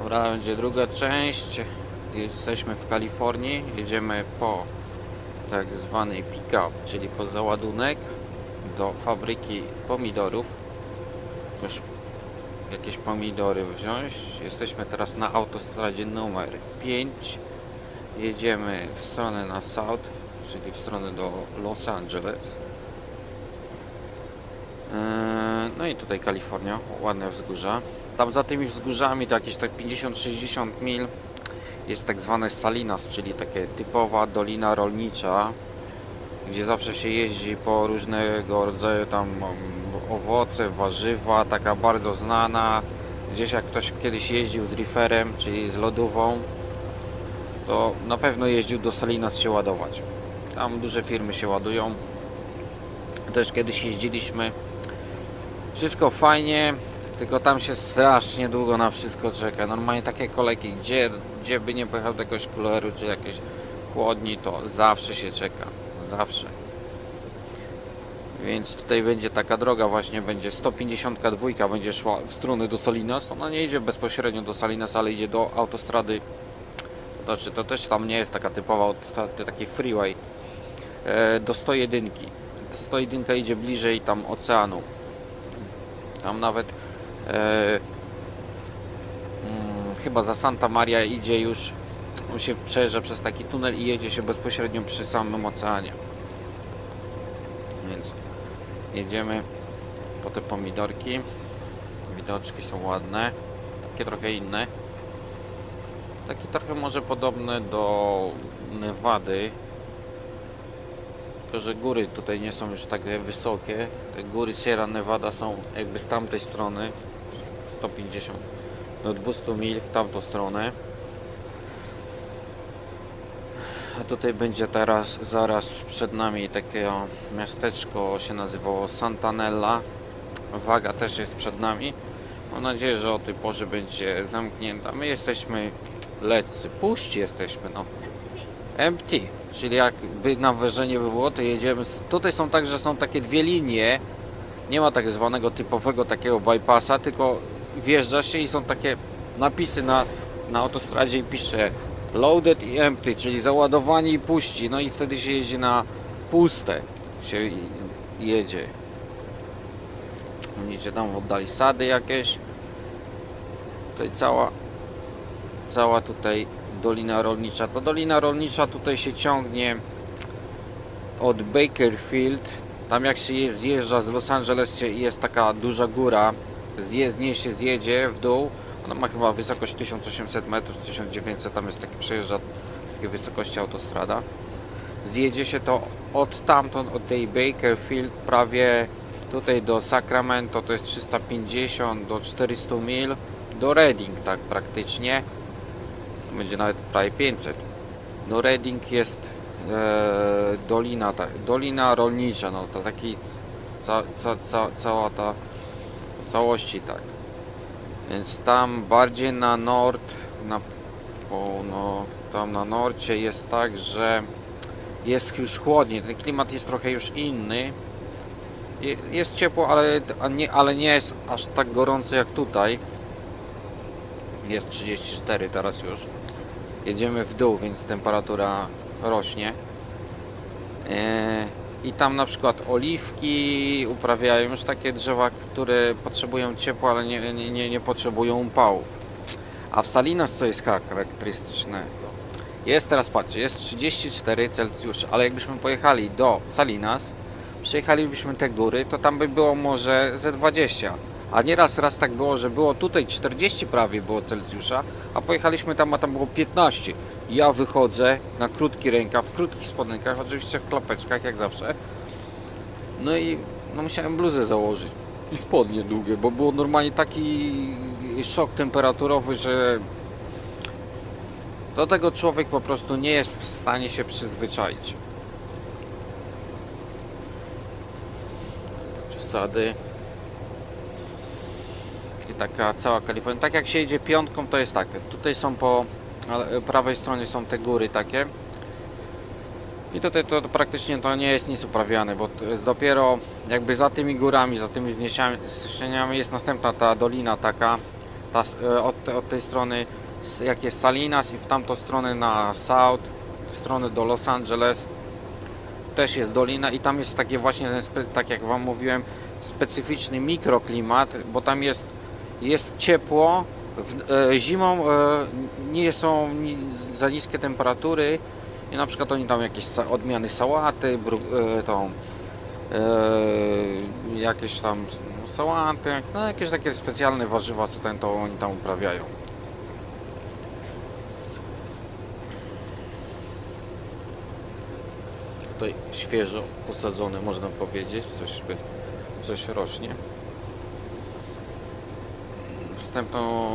Dobra, będzie druga część. Jesteśmy w Kalifornii. Jedziemy po tak zwany pick-up, czyli po załadunek do fabryki pomidorów. Już jakieś pomidory wziąć. Jesteśmy teraz na autostradzie numer 5. Jedziemy w stronę na south, czyli w stronę do Los Angeles. Eee, No i tutaj Kalifornia, ładne wzgórza. Tam za tymi wzgórzami to jakieś tak 50-60 mil jest tak zwane Salinas, czyli takie typowa dolina rolnicza, gdzie zawsze się jeździ po różnego rodzaju tam um, owoce, warzywa, taka bardzo znana. Gdzieś jak ktoś kiedyś jeździł z reeferem, czyli z lodówą, to na pewno jeździł do Salinas się ładować. Tam duże firmy się ładują. Też kiedyś jeździliśmy. Wszystko fajnie, tylko tam się strasznie długo na wszystko czeka. Normalnie takie kolejki, gdzie, gdzie by nie pojechał do jakiegoś kuleru czy jakiejś chłodni, to zawsze się czeka. Zawsze. Więc tutaj będzie taka droga właśnie, będzie 152 będzie szła w stronę do Salinas. Ona nie idzie bezpośrednio do Salinas, ale idzie do autostrady. To znaczy to też tam nie jest taka typowa taki freeway. E, do 101. Ta 101 idzie bliżej tam oceanu. Tam nawet e, mm, chyba za Santa Maria idzie już, on się przejeżdża przez taki tunel i jedzie się bezpośrednio przy samym oceanie. Więc jedziemy po te pomidorki. Widoczki są ładne, takie trochę inne. Takie trochę może podobne do Nevady. Tylko, że góry tutaj nie są już tak wysokie. Te góry Sierra Nevada są jakby z tamtej strony 150 do 200 mil w tamtą stronę. A tutaj będzie teraz, zaraz przed nami takie miasteczko się nazywało Santanella. Waga też jest przed nami. Mam nadzieję, że o tej porze będzie zamknięta. My jesteśmy leccy, puści jesteśmy, no. Empty, czyli jakby na było, to jedziemy. Tutaj są tak, że są takie dwie linie. Nie ma tak zwanego typowego takiego bypassa, tylko wjeżdża się i są takie napisy na, na autostradzie i pisze loaded i empty, czyli załadowani i puści. No i wtedy się jeździ na puste. Się jedzie. Widzicie tam oddali sady jakieś. Tutaj cała cała tutaj dolina rolnicza. Ta dolina rolnicza tutaj się ciągnie od Bakerfield. Tam jak się je- zjeżdża z Los Angeles jest taka duża góra. Zje, się zjedzie w dół. Ona ma chyba wysokość 1800 metrów, 1900. Tam jest taki przejeżdża takiej wysokości autostrada. Zjedzie się to od tamtąd, od tej Bakerfield prawie tutaj do Sacramento to jest 350 do 400 mil. Do Reading tak praktycznie będzie nawet prawie 500. No Reading jest e, dolina, ta, dolina rolnicza, no to taki ca, ca, ca, cała ta całości tak. Więc tam bardziej na nord, na no, tam na norcie jest tak, że jest już chłodniej, ten klimat jest trochę już inny. Je- Jest ciepło, ale, nie, ale nie jest aż tak gorąco jak tutaj. Jest 34 teraz już jedziemy w dół, więc temperatura rośnie. E, I tam na przykład oliwki uprawiają już takie drzewa, które potrzebują ciepła, ale nie, nie, nie, potrzebują upałów. A w Salinas co jest charakterystyczne? Jest teraz, patrzcie, jest 34 Celsjusza, ale jakbyśmy pojechali do Salinas, przejechalibyśmy te góry, to tam by było może ze 20. A nieraz raz tak było, że było tutaj 40 prawie było Celsjusza, a pojechaliśmy tam, a tam było 15. Ja wychodzę na krótki rękaw, w krótkich spodenkach, oczywiście w klapeczkach jak zawsze. No i no musiałem bluzę założyć i spodnie długie, bo było normalnie taki szok temperaturowy, że do tego człowiek po prostu nie jest w stanie się przyzwyczaić. Przesady. I taka cała Kalifornia. Tak jak się jedzie piątką, to jest tak. Tutaj są po ale- prawej stronie są te góry takie. I tutaj to, to praktycznie to nie jest nic uprawiane, bo jest dopiero jakby za tymi górami, za tymi wzniesieniami jest następna ta dolina taka ta, e, od, od tej strony jak jest Salinas i w tamtą stronę na South, w stronę do Los Angeles też jest dolina i tam jest takie właśnie, tak jak Wam mówiłem, specyficzny mikroklimat, bo tam jest, jest ciepło, e, zimą e, nie są za niskie temperatury i na przykład oni tam jakieś odmiany sałaty, e, tą e, jakieś tam sałaty, no jakieś takie specjalne warzywa, co ten to oni tam uprawiają. Tutaj świeżo posadzone, można powiedzieć, coś, coś rośnie. Następną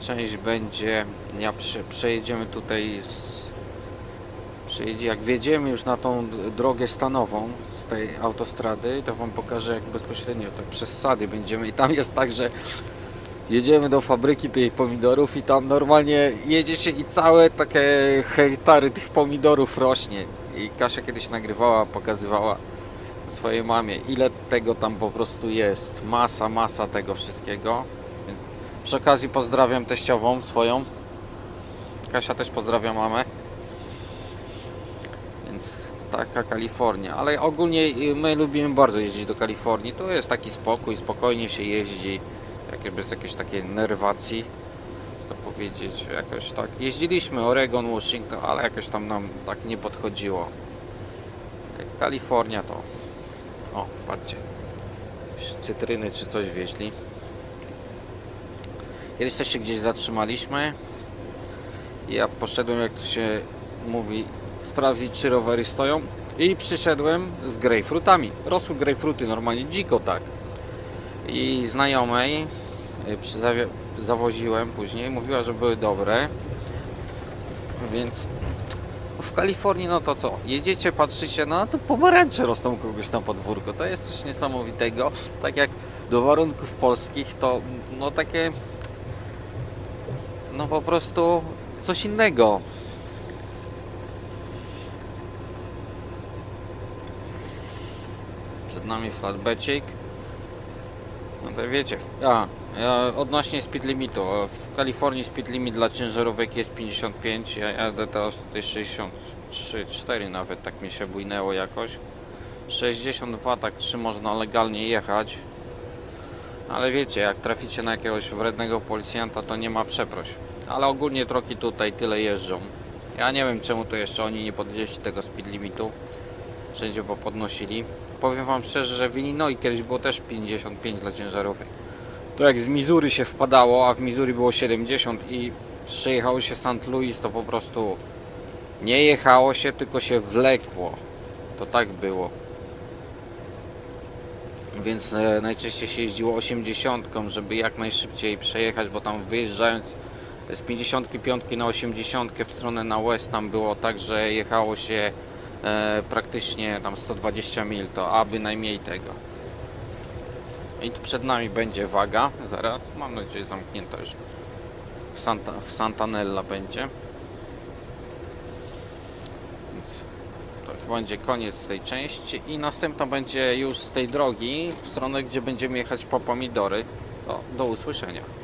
część będzie, ja prze, przejedziemy tutaj z, przejedzie, jak wjedziemy już na tą drogę stanową z tej autostrady, to Wam pokażę jak bezpośrednio tak przez sady będziemy i tam jest tak, że jedziemy do fabryki tych pomidorów i tam normalnie jedzie się i całe takie hektary tych pomidorów rośnie. I Kasia kiedyś nagrywała, pokazywała swojej mamie, ile tego tam po prostu jest. Masa, masa tego wszystkiego. Przy okazji pozdrawiam teściową swoją. Kasia też pozdrawia mamę. Więc taka Kalifornia. Ale ogólnie y, my lubimy bardzo jeździć do Kalifornii. Tu jest taki spokój, spokojnie się jeździ. Takie, bez jakiejś takiej nerwacji. To powiedzieć jakoś tak. Jeździliśmy Oregon, Washington, ale jakoś tam nam tak nie podchodziło. Kalifornia to. O, patrzcie. Cytryny czy coś wieźli. Kiedyś też się gdzieś zatrzymaliśmy. Ja poszedłem, jak to się mówi, sprawdzić, czy rowery stoją. I przyszedłem z grejpfrutami. Rosły grejpfruty normalnie, dziko tak. I znajomej y, zawoziłem później, mówiła, że były dobre. Więc w Kalifornii, no to co? Jedziecie, patrzycie, no to pomarańcze rosną kogoś na podwórku. To jest coś niesamowitego. Tak jak do warunków polskich, to no takie no po prostu coś innego. Przed nami flatbecik. No to wiecie, a odnośnie speed limitu. W Kalifornii speed limit dla ciężarówek jest 55, ja jadę teraz tutaj 63, 4 nawet, tak mi się bujnęło jakoś. 62, tak 3 można legalnie jechać. Ale wiecie, jak traficie na jakiegoś wrednego policjanta, to nie ma przeproś. Ale ogólnie troki tutaj tyle jeżdżą. Ja nie wiem czemu to jeszcze oni nie podnieśli tego speed limitu. Wszędzie bo podnosili. Powiem wam szczerze, że w Illinois kiedyś było też 55 dla ciężarówek. To jak z Missouri się wpadało, a w Missouri było 70 i przejechało się St. Louis, to po prostu nie jechało się, tylko się wlekło. To tak było. Więc e, najczęściej się jeździło 80, żeby jak najszybciej przejechać, bo tam wyjeżdżając z 55 na 80 w stronę na west tam było tak, że jechało się e, praktycznie tam 120 mil, to a bynajmniej tego. I tu przed nami będzie waga, zaraz, mam nadzieję zamknięta już w, Santa, w Santanella będzie. Więc będzie koniec tej części i następna będzie już z tej drogi w stronę, gdzie będziemy jechać po pomidory. To do usłyszenia.